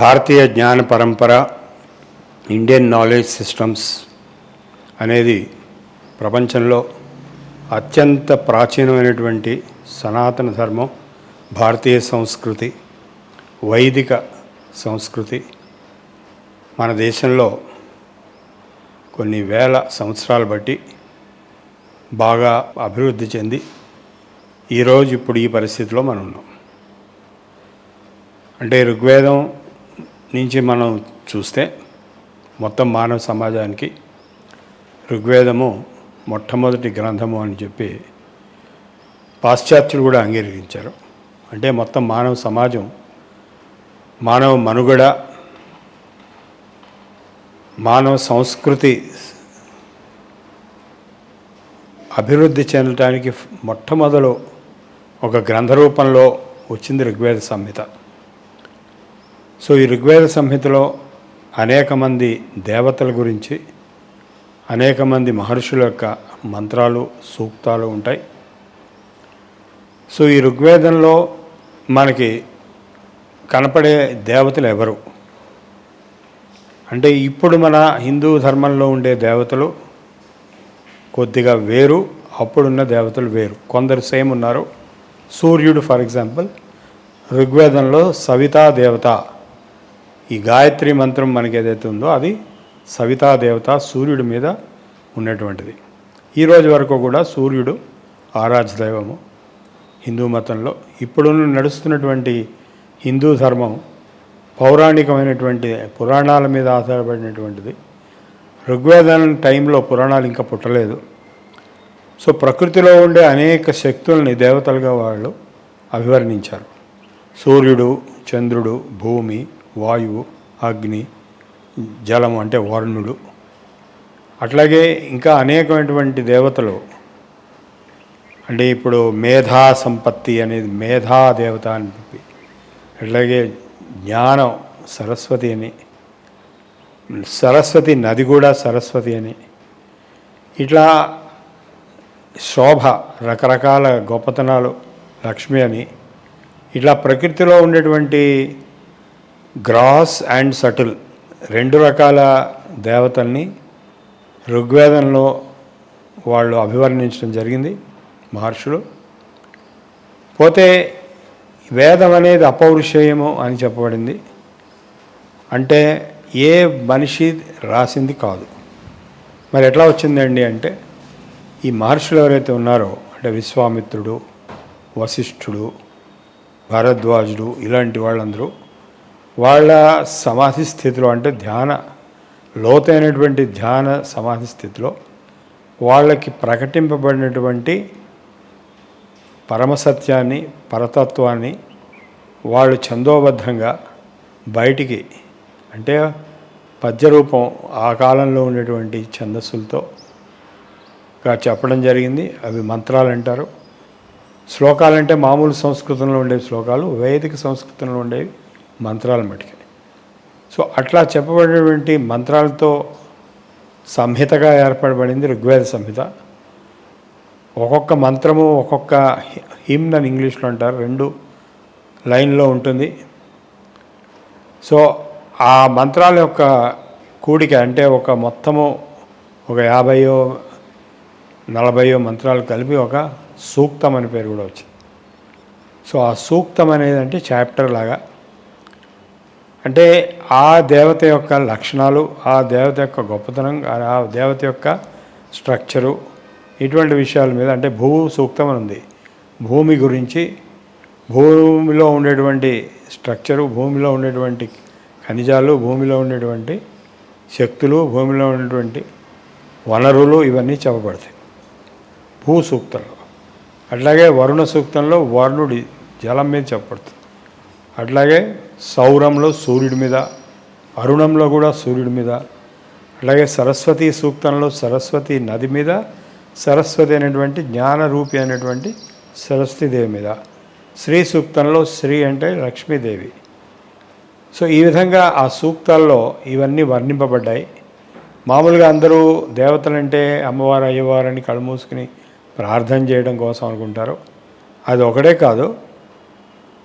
భారతీయ జ్ఞాన పరంపర Indian knowledge systems అనేది ప్రపంచంలో అత్యంత ప్రాచీనమైనటువంటి సనాతన ధర్మం భారతీయ సంస్కృతి వైదిక సంస్కృతి. మన దేశంలో కొన్ని వేల సంవత్సరాలు బట్టి బాగా అభివృద్ధి చెంది ఈరోజు ఇప్పుడు ఈ పరిస్థితిలో మనం ఉన్నాం. అంటే ఋగ్వేదం నుంచి మనం చూస్తే మొత్తం మానవ సమాజానికి ఋగ్వేదము మొట్టమొదటి గ్రంథము అని చెప్పి పాశ్చాత్యులు కూడా అంగీకరించారు. అంటే మొత్తం మానవ సమాజం మానవ మనుగడ మానవ సంస్కృతి అభివృద్ధి చెందడానికి మొట్టమొదలు ఒక గ్రంథ రూపంలో వచ్చింది ఋగ్వేద సంహిత. సో ఈ ఋగ్వేద సంహితలో అనేక మంది దేవతల గురించి అనేక మంది మహర్షుల యొక్క మంత్రాలు సూక్తాలు ఉంటాయి. సో ఈ ఋగ్వేదంలో మనకి కనపడే దేవతలు ఎవరు? అంటే ఇప్పుడు మన హిందూ ధర్మంలో ఉండే దేవతలు కొద్దిగా వేరు అప్పుడున్న దేవతలు వేరు. కొందరు సేమ్ ఉన్నారు. సూర్యుడు ఫర్ ఎగ్జాంపుల్ ఋగ్వేదంలో సవితా దేవత ఈ గాయత్రి మంత్రం మనకి ఏదైతే ఉందో అది సవితా దేవత సూర్యుడి మీద ఉన్నటువంటిది. ఈరోజు వరకు కూడా సూర్యుడు ఆరాధ్య దైవము. హిందూ మతంలో ఇప్పుడు నడుస్తున్నటువంటి హిందూ ధర్మం పౌరాణికమైనటువంటి పురాణాల మీద ఆధారపడినటువంటిది. ఋగ్వేదం టైంలో పురాణాలు ఇంకా పుట్టలేదు. సో ప్రకృతిలో ఉండే అనేక శక్తుల్ని దేవతలుగా వాళ్ళు అభివర్ణించారు. సూర్యుడు చంద్రుడు భూమి వాయువు అగ్ని జలం అంటే వరుణుడు. అట్లాగే ఇంకా అనేకమైనటువంటి దేవతలు. అంటే ఇప్పుడు మేధా సంపత్తి అనేది మేధా దేవత అని చెప్పి. అట్లాగే జ్ఞానం సరస్వతి అని. సరస్వతి నది కూడా సరస్వతి అని. ఇట్లా శోభ రకరకాల గొప్పతనాలు లక్ష్మి అని. ఇట్లా ప్రకృతిలో ఉండేటువంటి గ్రాస్ అండ్ సటిల్ రెండు రకాల దేవతల్ని ఋగ్వేదంలో వాళ్ళు అభివర్ణించడం జరిగింది మహర్షులు. పోతే వేదం అనేది అపౌరుషేయము అని చెప్పబడింది. అంటే ఏ మనిషి రాసింది కాదు. మరి ఎట్లా వచ్చిందండి అంటే ఈ మహర్షులు ఎవరైతే ఉన్నారో అంటే విశ్వామిత్రుడు వశిష్ఠుడు భరద్వాజుడు ఇలాంటి వాళ్ళందరూ వాళ్ళ సమాధి స్థితిలో అంటే ధ్యాన లోతైనటువంటి ధ్యాన సమాధి స్థితిలో వాళ్ళకి ప్రకటింపబడినటువంటి పరమసత్యాన్ని పరతత్వాన్ని వాళ్ళు చందోబద్ధంగా బయటికి అంటే పద్యరూపం ఆ కాలంలో ఉండేటువంటి ఛందస్సులతో చెప్పడం జరిగింది. అవి మంత్రాలు అంటారు. శ్లోకాలంటే మామూలు సంస్కృతంలో ఉండే శ్లోకాలు వైదిక సంస్కృతంలో ఉండేవి. మంత్రాలు మటుకి. సో అట్లా చెప్పబడినటువంటి మంత్రాలతో సంహితగా ఏర్పడబడింది ఋగ్వేద సంహిత. ఒక్కొక్క మంత్రము ఒక్కొక్క హిమ్న్ అని ఇంగ్లీష్లో అంటారు రెండు లైన్లో ఉంటుంది. సో ఆ మంత్రాల యొక్క కూడిక అంటే ఒక మొత్తము ఒక యాభయో నలభయో మంత్రాలు కలిపి ఒక సూక్తం అని పేరు కూడా వచ్చింది. సో ఆ సూక్తం అనేది అంటే చాప్టర్ లాగా అంటే ఆ దేవత యొక్క లక్షణాలు ఆ దేవత యొక్క గొప్పతనం ఆ దేవత యొక్క స్ట్రక్చరు ఇటువంటి విషయాల మీద అంటే భూ సూక్తం అని ఉంది. భూమి గురించి భూమిలో ఉండేటువంటి స్ట్రక్చరు భూమిలో ఉండేటువంటి ఖనిజాలు భూమిలో ఉండేటువంటి శక్తులు భూమిలో ఉన్నటువంటి వనరులు ఇవన్నీ చెప్పబడతాయి. భూ సూక్తంలో. అట్లాగే వరుణ సూక్తంలో వరుణుడి జలం మీద చెప్పబడుతుంది. అట్లాగే సౌరంలో సూర్యుడి మీద అరుణంలో కూడా సూర్యుడి మీద అలాగే సరస్వతి సూక్తంలో సరస్వతి నది మీద సరస్వతి అనేటువంటి జ్ఞానరూపి అనేటువంటి సరస్వతీదేవి మీద. శ్రీ సూక్తంలో శ్రీ అంటే లక్ష్మీదేవి. సో ఈ విధంగా ఆ సూక్తాల్లో ఇవన్నీ వర్ణింపబడ్డాయి. మామూలుగా అందరూ దేవతలంటే అమ్మవారు అయ్యవారని కళ్ళు మూసుకుని ప్రార్థన చేయడం కోసం అనుకుంటారు. అది ఒకటే కాదు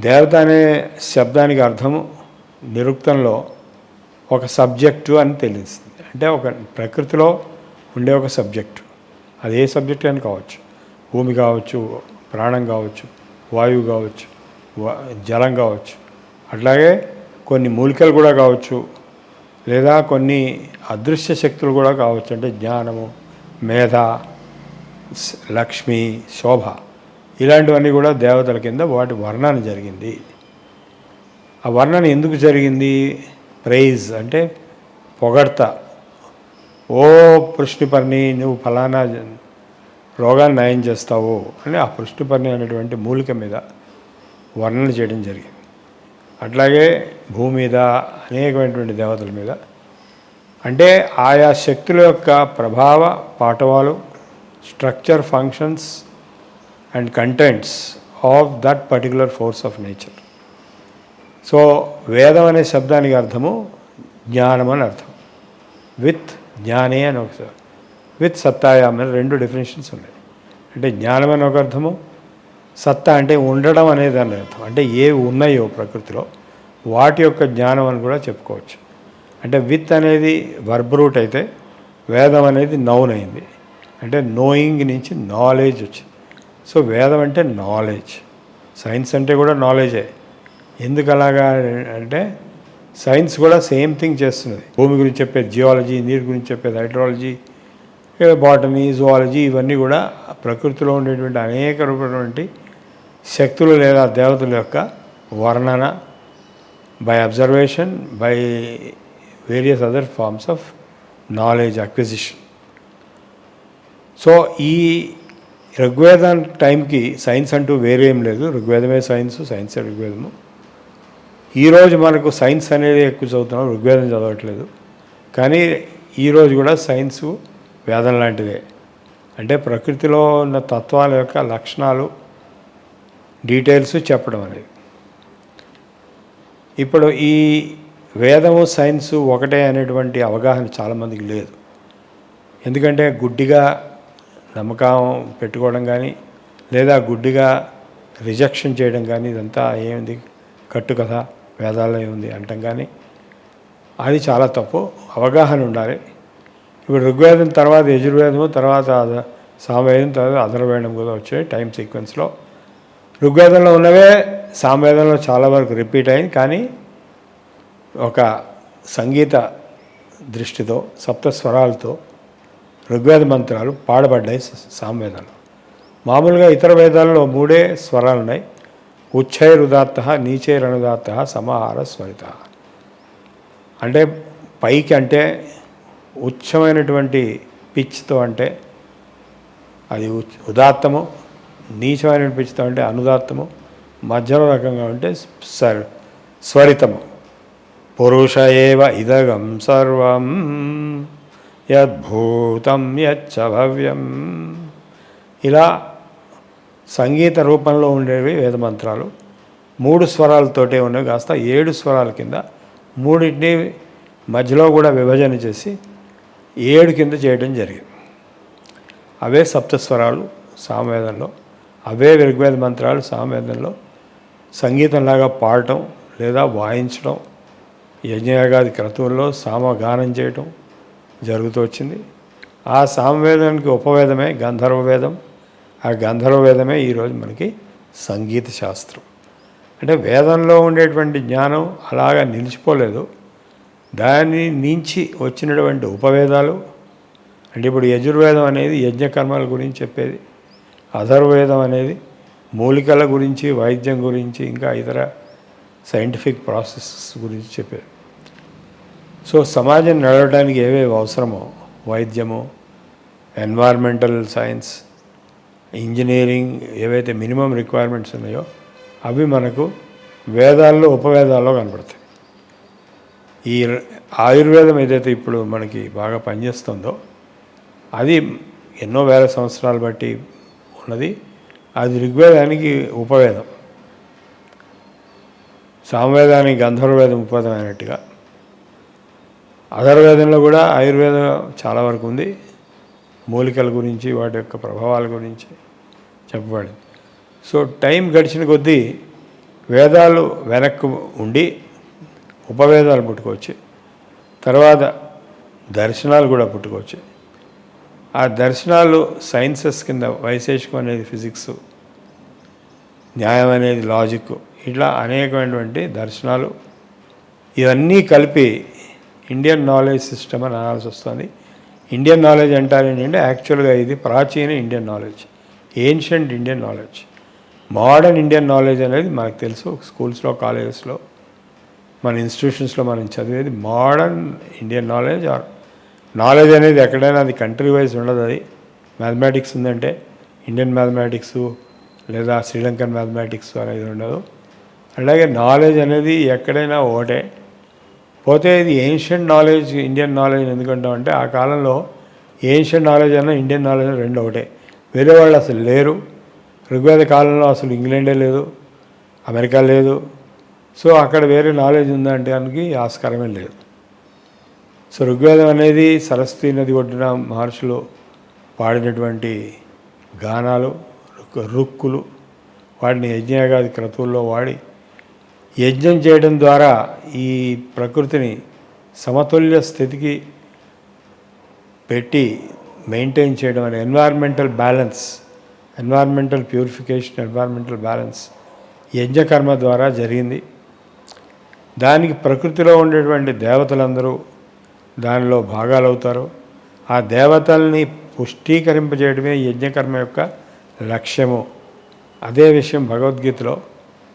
దేవత అనే శబ్దానికి అర్థము నిరుక్తంలో ఒక సబ్జెక్టు అని తెలుస్తుంది. అంటే ఒక ప్రకృతిలో ఉండే ఒక సబ్జెక్టు. అది ఏ సబ్జెక్ట్ అని కావచ్చు. భూమి కావచ్చు ప్రాణం కావచ్చు వాయువు కావచ్చు జలం కావచ్చు. అట్లాగే కొన్ని మూలికలు కూడా కావచ్చు. లేదా కొన్ని అదృశ్య శక్తులు కూడా కావచ్చు. అంటే జ్ఞానము మేధ లక్ష్మి శోభ. ఇలాంటివన్నీ కూడా దేవతల కింద వాటి వర్ణన జరిగింది. ఆ వర్ణన ఎందుకు జరిగింది? ప్రైజ్ అంటే పొగడ్త. ఓ పృష్టిపర్ణి నువ్వు ఫలానా రోగాన్ని నయం చేస్తావు అని ఆ పృష్టిపర్ణి అనేటువంటి మూలిక మీద వర్ణన చేయడం జరిగింది. అట్లాగే భూమి మీద అనేకమైనటువంటి దేవతల మీద. అంటే ఆయా శక్తుల యొక్క ప్రభావ పాఠవాలు structure functions and contents of that particular force of nature so వేదం అనే శబ్దానికి అర్థము జ్ఞానం అని అర్థం. విత్ జ్ఞానే అని ఒక విత్ సత్తాయామ అని రెండు డెఫినేషన్స్ ఉన్నాయి. అంటే జ్ఞానం అని ఒక అర్థము సత్తా అంటే ఉండడం అనేది అని అర్థం. అంటే ఏవి ఉన్నాయో ప్రకృతిలో వాటి యొక్క జ్ఞానం అని కూడా చెప్పుకోవచ్చు. అంటే విత్ అనేది వర్బ్ రూట్ అయితే వేదం అనేది నౌన్ అయింది. అంటే నోయింగ్ నుంచి నాలెడ్జ్ వచ్చింది. సో వేదం అంటే నాలెడ్జ్ సైన్స్ అంటే కూడా నాలెడ్జే ఎందుకు అలాగా అంటే సైన్స్ కూడా సేమ్ థింగ్ చేస్తున్నది. భూమి గురించి చెప్పేది జియాలజీ నీరు గురించి చెప్పేది హైడ్రాలజీ బాటనీ జువాలజీ ఇవన్నీ కూడా ప్రకృతిలో ఉండేటువంటి అనేక రూపమైనటువంటి శక్తులు లేదా దేవతల యొక్క వర్ణన by observation by various other forms of knowledge acquisition so ఈ ఋగ్వేదం టైంకి సైన్స్ అంటూ వేరే ఏం లేదు. ఋగ్వేదమే సైన్స్ సైన్స్ ఋగ్వేదము. ఈరోజు మనకు సైన్స్ అనేది ఎక్కువ చదువుతున్నాం ఋగ్వేదం చదవట్లేదు. కానీ ఈరోజు కూడా సైన్స్ వేదం లాంటిదే. అంటే ప్రకృతిలో ఉన్న తత్వాల యొక్క లక్షణాలు డీటెయిల్స్ చెప్పడం అనేది. ఇప్పుడు ఈ వేదము సైన్సు ఒకటే అనేటువంటి అవగాహన చాలామందికి లేదు. ఎందుకంటే గుడ్డిగా నమ్మకం పెట్టుకోవడం కానీ లేదా గుడ్డిగా రిజెక్షన్ చేయడం కానీ ఇదంతా ఏమింది? కట్టు కథ వేదాల్లో ఏముంది అంటాం కానీ అది చాలా తప్పు. అవగాహన ఉండాలి. ఇప్పుడు ఋగ్వేదం తర్వాత యజుర్వేదము తర్వాత సామవేదం తర్వాత అధర్వేదం కూడా వచ్చాయి టైం సీక్వెన్స్లో ఋగ్వేదంలో ఉన్నవే సామవేదంలో చాలా వరకు రిపీట్ అయింది కానీ ఒక సంగీత దృష్టితో సప్త స్వరాలతో ఋగ్వేద మంత్రాలు పాడబడ్డాయి స- సామవేదంలో. మామూలుగా ఇతర వేదాల్లో మూడే స్వరాలు ఉన్నాయి. ఉచ్చైరుదాత్త నీచైరణుదాత్త సమాహార స్వరిత. అంటే పైకి అంటే ఉచ్చమైనటువంటి పిచ్తో అంటే అది ఉచ్- ఉదాత్తము నీచమైన పిచ్తో అంటే అనుదాత్తము మధ్యలో రకంగా ఉంటే సర్ స్వరితము. పురుష ఏవ ఇదగం సర్వం. యద్భూతం యచ్చ భవ్యం. ఇలా సంగీత రూపంలో ఉండేవి వేదమంత్రాలు మూడు స్వరాలతోటే ఉన్నవి కాస్త ఏడు స్వరాల కింద మూడింటిని మధ్యలో కూడా విభజన చేసి ఏడు కింద చేయడం జరిగింది. అవే సప్తస్వరాలు సామవేదంలో అవే ఋగ్వేద మంత్రాలు సామవేదంలో సంగీతంలాగా పాడటం లేదా వాయించడం యజ్ఞయాగాది క్రతువుల్లో సామగానం చేయటం జరుగుతూ వచ్చింది. ఆ సామవేదానికి ఉపవేదమే గంధర్వ వేదం ఆ గంధర్వ వేదమే ఈరోజు మనకి సంగీత శాస్త్రం. అంటే వేదంలో ఉండేటువంటి జ్ఞానం అలాగా నిలిచిపోలేదు. దాని నుంచి వచ్చినటువంటి ఉపవేదాలు అంటే ఇప్పుడు యజుర్వేదం అనేది యజ్ఞకర్మల గురించి చెప్పేది అధర్వేదం అనేది మూలికల గురించి వైద్యం గురించి ఇంకా ఇతర సైంటిఫిక్ ప్రాసెస్ గురించి చెప్పేది. సో సమాజం నడవడానికి ఏవేవి అవసరమో వైద్యము ఎన్వైర్మెంటల్ సైన్స్ ఇంజనీరింగ్ ఏవైతే మినిమం రిక్వైర్మెంట్స్ ఉన్నాయో అవి మనకు వేదాల్లో ఉపవేదాల్లో కనపడతాయి. ఈ ఆయుర్వేదం ఏదైతే ఇప్పుడు మనకి బాగా పనిచేస్తుందో అది ఎన్నో వేల సంవత్సరాలు బట్టి ఉన్నది. అది ఋగ్వేదానికి ఉపవేదం. సామవేదానికి గంధర్వవేదం ఉపవేదం అయినట్టుగా అధర్వేదంలో కూడా ఆయుర్వేదం చాలా వరకు ఉంది. మూలికల గురించి వాటి యొక్క ప్రభావాల గురించి చెప్పబడింది. సో టైం గడిచిన కొద్దీ వేదాలు వెనక్కు ఉండి ఉపవేదాలు పుట్టుకోవచ్చు తర్వాత దర్శనాలు కూడా పుట్టుకోవచ్చు ఆ దర్శనాలు సైన్సెస్ కింద వైశేషికం అనేది ఫిజిక్స్ న్యాయం అనేది లాజిక్ ఇట్లా అనేకమైనటువంటి దర్శనాలు ఇవన్నీ కలిపి ఇండియన్ నాలెడ్జ్ సిస్టమ్ అని అనాల్సి వస్తుంది. ఇండియన్ నాలెడ్జ్ అంటారు ఏంటంటే యాక్చువల్గా ఇది ప్రాచీన Indian knowledge ancient Indian knowledge modern Indian knowledge అనేది మనకు తెలుసు స్కూల్స్లో కాలేజెస్లో మన ఇన్స్టిట్యూషన్స్లో మనం చదివేది modern Indian knowledge or knowledge అనేది ఎక్కడైనా అది కంట్రీ వైజ్ ఉండదు అది. మ్యాథమెటిక్స్ ఉందంటే ఇండియన్ మ్యాథమెటిక్స్ లేదా శ్రీలంకన్ మ్యాథమెటిక్స్ అనేది ఉండదు. అలాగే నాలెడ్జ్ అనేది ఎక్కడైనా ఒకటే పోతే ఇది ఏన్షియంట్ నాలెడ్జ్ ఇండియన్ నాలెడ్జ్ ఎందుకంటామంటే ఆ కాలంలో ఏన్షియంట్ నాలెడ్జ్ అన్న ఇండియన్ నాలెడ్జ్ రెండు ఒకటే. వేరే వాళ్ళు అసలు లేరు. ఋగ్వేద కాలంలో అసలు ఇంగ్లాండే లేదు. అమెరికా లేదు. సో అక్కడ వేరే నాలెడ్జ్ ఉందంటే దానికి ఆస్కారమే లేదు. సో ఋగ్వేదం అనేది సరస్వతి నది ఒడ్డున మహర్షులు పాడినటువంటి గానాలు రుక్కులు వాటిని యజ్ఞయాగాది క్రతువుల్లో వాడి యజ్ఞం చేయడం ద్వారా ఈ ప్రకృతిని సమతుల్య స్థితికి పెట్టి మెయింటైన్ చేయడం అనే environmental balance environmental purification environmental balance యజ్ఞకర్మ ద్వారా జరిగింది. దానికి ప్రకృతిలో ఉండేటువంటి దేవతలందరూ దానిలో భాగాలు అవుతారు ఆ దేవతల్ని పుష్టీకరింపజేయడమే యజ్ఞకర్మ యొక్క లక్ష్యము. అదే విషయం భగవద్గీతలో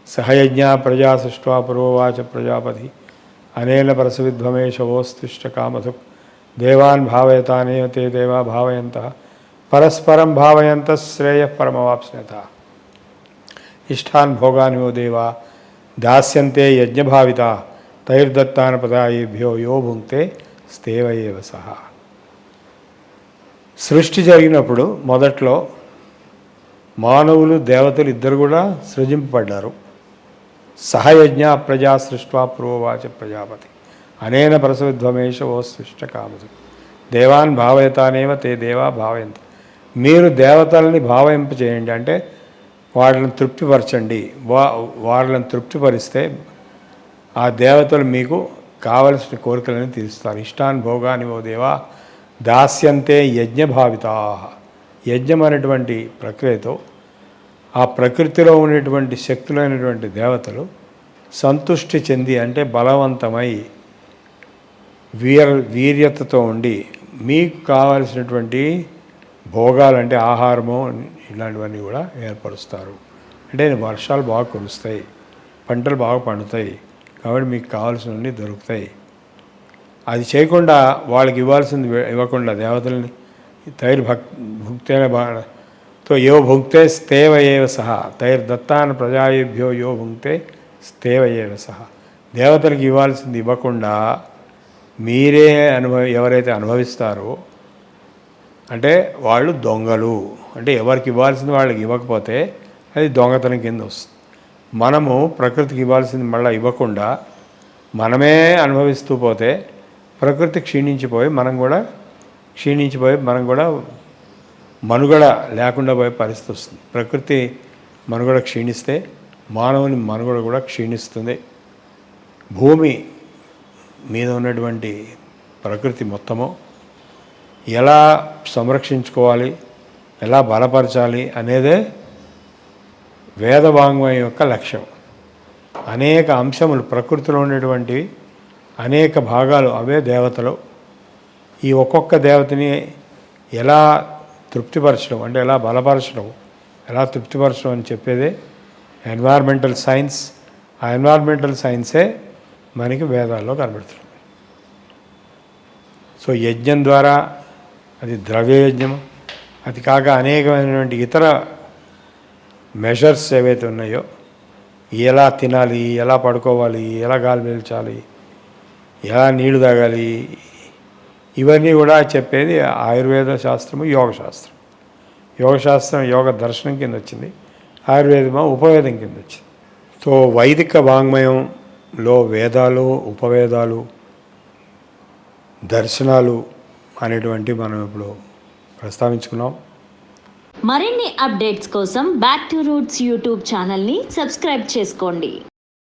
సహయజ్ఞ ప్రజా సృష్వా పురోవాచ ప్రజాపతి. అనేన పరసవిధ్వమేశవోస్తిష్ట కామధు. దేవాన్ భావయతానే తే దేవా భావయంత. పరస్పరం భావయంత శ్రేయ పరమవాప్స్యత ఇష్టాన్ భోగాన్ యో దేవా. దాస్యంతే యజ్ఞభావిత. తైర్దత్తాన పదాయేభ్యో యో భుంక్తే స్థేవయేవ సహా. సృష్టి జరిగినప్పుడు మొదట్లో మానవులు దేవతలు ఇద్దరు కూడా సృజింపబడ్డారు. సహయజ్ఞ ప్రజా సృష్వా పూర్వవాచ ప్రజాపతి. అనేన పరసవిధ్వమేష ఓ సృష్ట కామదు దేవాన్ భావయతానేవ తే దేవా భావయంత. మీరు దేవతల్ని భావయింప చేయండి అంటే వాళ్ళని తృప్తిపరచండి. వా వాళ్ళని తృప్తిపరిస్తే ఆ దేవతలు మీకు కావలసిన కోరికలను తీరుస్తారు. ఇష్టాన్ భోగాని ఓ దేవా దాస్యంతే యజ్ఞభావితా యజ్ఞం అనేటువంటి ప్రక్రియతో ఆ ప్రకృతిలో ఉండేటువంటి శక్తులైనటువంటి దేవతలు సంతుష్టి చెంది అంటే బలవంతమై వీర వీర్యతతో ఉండి మీకు కావలసినటువంటి భోగాలు అంటే ఆహారము ఇలాంటివన్నీ కూడా ఏర్పరుస్తారు. అంటే వర్షాలు బాగా కురుస్తాయి పంటలు బాగా పండుతాయి కాబట్టి మీకు కావాల్సినవన్నీ దొరుకుతాయి. అది చేయకుండా వాళ్ళకి ఇవ్వాల్సింది ఇవ్వకుండా దేవతల్ని తైర్ భక్ భుక్తేన తో యో భుక్తే స్థేవ ఏవ సహ. తైర్ దత్తాన ప్రజాయేభ్యో యో భుక్తే స్థేవ ఏవ సహా. దేవతలకు ఇవ్వాల్సింది ఇవ్వకుండా మీరే అనుభవి ఎవరైతే అనుభవిస్తారో అంటే వాళ్ళు దొంగలు. అంటే ఎవరికి ఇవ్వాల్సింది వాళ్ళకి ఇవ్వకపోతే అది దొంగతనం కింద వస్తుంది మనము ప్రకృతికి ఇవ్వాల్సింది మళ్ళీ ఇవ్వకుండా మనమే అనుభవిస్తూ పోతే ప్రకృతి క్షీణించిపోయి మనం కూడా క్షీణించిపోయి మనం కూడా మనుగడ లేకుండా పోయే పరిస్థితి వస్తుంది. ప్రకృతి మనుగడ క్షీణిస్తే మానవుని మనుగడ కూడా క్షీణిస్తుంది. భూమి మీద ఉన్నటువంటి ప్రకృతి మొత్తము ఎలా సంరక్షించుకోవాలి ఎలా బలపరచాలి అనేదే వేదవాంగ్మయం యొక్క లక్ష్యం. అనేక అంశములు ప్రకృతిలో ఉండేటువంటివి అనేక భాగాలు అవే దేవతలు. ఈ ఒక్కొక్క దేవతని ఎలా తృప్తిపరచడం అంటే ఎలా బలపరచడం? ఎలా తృప్తిపరచడం అని చెప్పేదే ఎన్వైర్మెంటల్ సైన్స్ ఆ ఎన్వైర్మెంటల్ సైన్సే మనకి వేదాల్లో కనబడుతుంది. సో యజ్ఞం ద్వారా అది ద్రవ్య యజ్ఞం అది కాక అనేకమైనటువంటి ఇతర మెషర్స్ ఏవైతే ఉన్నాయో ఎలా తినాలి ఎలా పడుకోవాలి ఎలా గాలి పీల్చాలి ఎలా నీళ్ళు తాగాలి ఇవన్నీ కూడా చెప్పేది ఆయుర్వేద శాస్త్రము యోగ శాస్త్రం. యోగ శాస్త్రం యోగ దర్శనం కింద వచ్చింది. ఆయుర్వేదమో ఉపవేదం కింద వచ్చింది. సో వైదిక వాంగ్మయంలో వేదాలు ఉపవేదాలు దర్శనాలు అనేటువంటి మనం ఇప్పుడు ప్రస్తావించుకున్నాం. మరిన్ని అప్డేట్స్ కోసం బ్యాక్ టు రూట్స్ యూట్యూబ్ ఛానల్ని సబ్స్క్రైబ్ చేసుకోండి.